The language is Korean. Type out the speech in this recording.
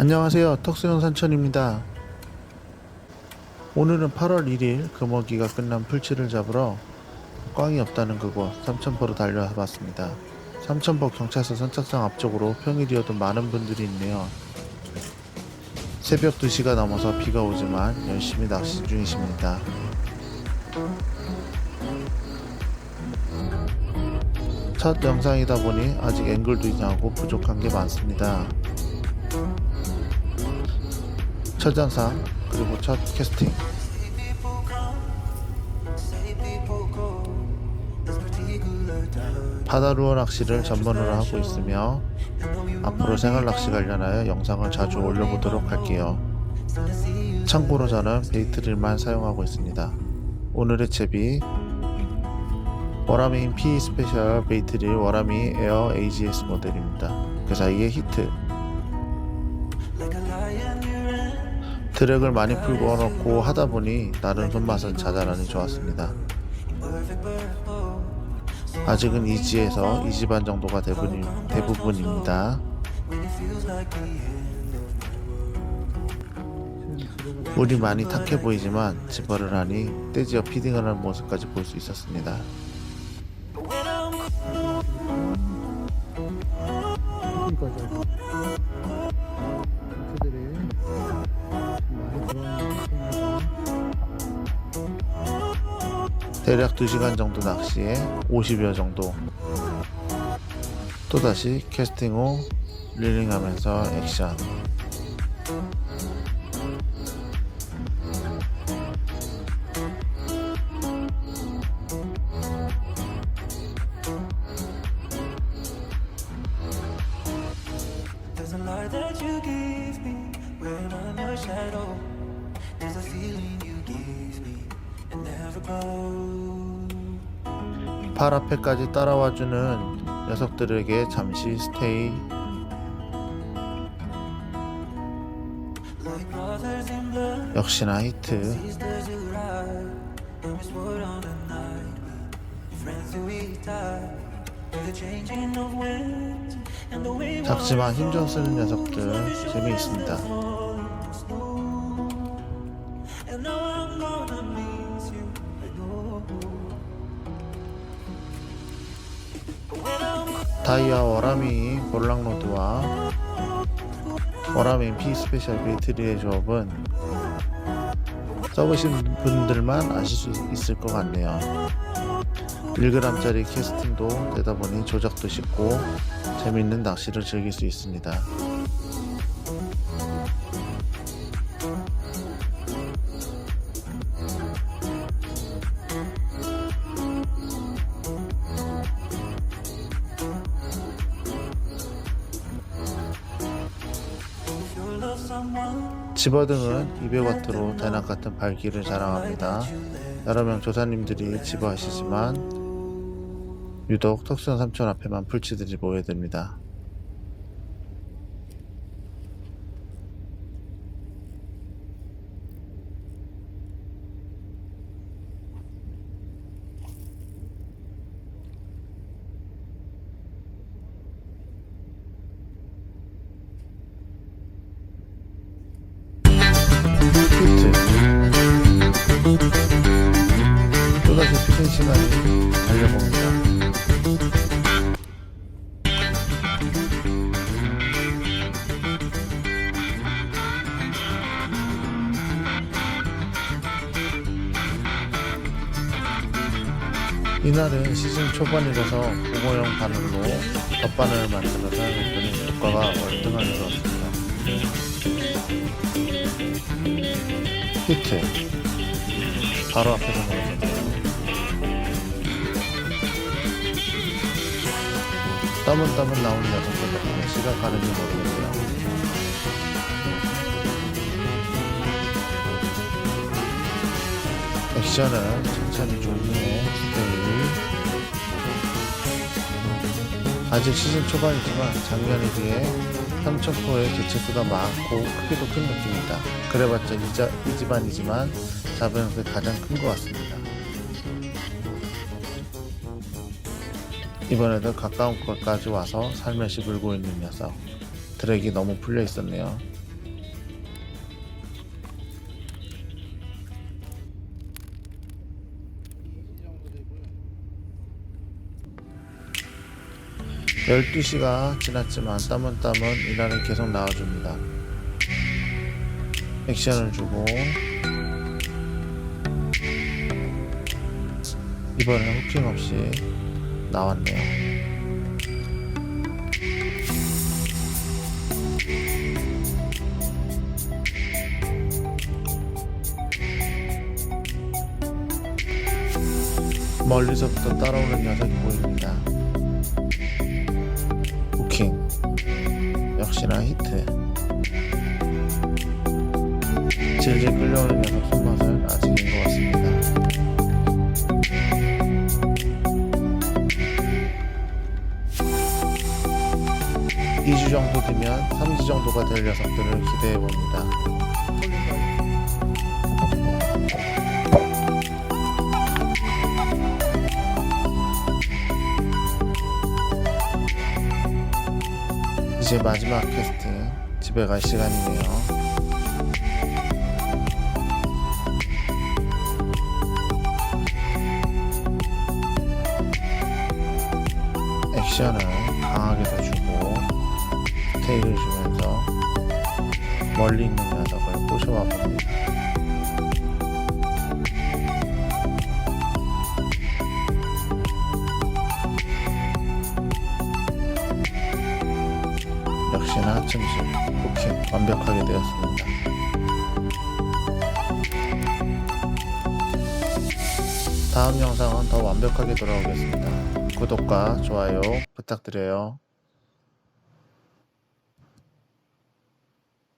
안녕하세요. 턱수영 산천입니다. 오늘은 8월 1일 금어기가 끝난 풀치를 잡으러 꽝이 없다는 그곳 삼천포로 달려와 봤습니다. 삼천포 경찰서 선착장 앞쪽으로 평일이어도 많은 분들이 있네요. 새벽 2시가 넘어서 비가 오지만 열심히 낚시 중이십니다. 첫 영상이다 보니 아직 앵글도 이상하고 부족한 게 많습니다. 첫 영상 그리고 첫 캐스팅 바다루어 낚시를 전문으로 하고 있으며 앞으로 생활 낚시 관련하여 영상을 자주 올려보도록 할게요. 참고로 저는 베이트릴만 사용하고 있습니다. 오늘의 채비 워라미인 P 스페셜 베이트릴 워라미 에어 AGS 모델입니다. 그 사이에 히트 드랙을 많이 풀고 넣고 하다 보니 나름 손맛은 자잘하니 좋았습니다. 아직은 이지에서 2지 반 정도가 대부분, 대부분입니다. 물이 많이 탁해 보이지만 집어를 하니 떼지어 피딩을 하는 모습까지 볼 수 있었습니다. 대략 2시간 정도 낚시에 50여 정도 또다시 캐스팅 후 릴링하면서 액션 There's a feeling you give me 발 앞에까지 따라와주는 녀석들에게 잠시 스테이 역시나 히트 작지만 힘 좀 쓰는 녀석들 재미있습니다. 다이아 워라미 볼랑로드와 워라미 P 스페셜 베이트리의 조합은 써보신 분들만 아실 수 있을 것 같네요. 1g짜리 캐스팅도 되다 보니 조작도 쉽고 재밌는 낚시를 즐길 수 있습니다. 집어등은 200W로 대낮 같은 발기를 자랑합니다. 여러 명 조사님들이 집어하시지만 유독 턱수원 삼촌 앞에만 풀치들이 모여듭니다. 이날은 시즌 초반이라서 고모용 바늘로 덧바늘을 만들어 사용했더니 효과가 월등하게 좋았습니다. 히트 바로 앞에서 먹었는데요 떠문떠문 나오는 녀석들 덕분에 시간 가는지 모르겠네요 액션은 천천히 조심해 스테이 아직 시즌 초반이지만 작년에 비해 삼천포의 개체수가 많고 크기도 큰 느낌이다. 그래봤자 이자, 이 집안이지만 게 가장 큰 것 같습니다. 이번에도 가까운 곳까지 와서 살며시 물고 있는 녀석. 드랙이 너무 풀려 있었네요. 12시가 지났지만 땀은 땀은 이날은 계속 나와줍니다. 액션을 주고 이번엔 후킹 없이 나왔네요. 멀리서부터 따라오는 녀석이 보입니다. 역시나 히트 질질 끌려오는 녀석 손맛은 아직인 것 같습니다. 이주 정도 뒤면 3주 정도가 될 녀석들을 기대해 봅니다. 이제 마지막 캐스팅 집에 갈 시간이네요. 액션을 강하게 더 주고 스테이를 주면서 멀리 있는 녀석을 꼬셔와 봅니다. 하층실 부킹 완벽하게 되었습니다. 다음 영상은 더 완벽하게 돌아오겠습니다. 구독과 좋아요 부탁드려요.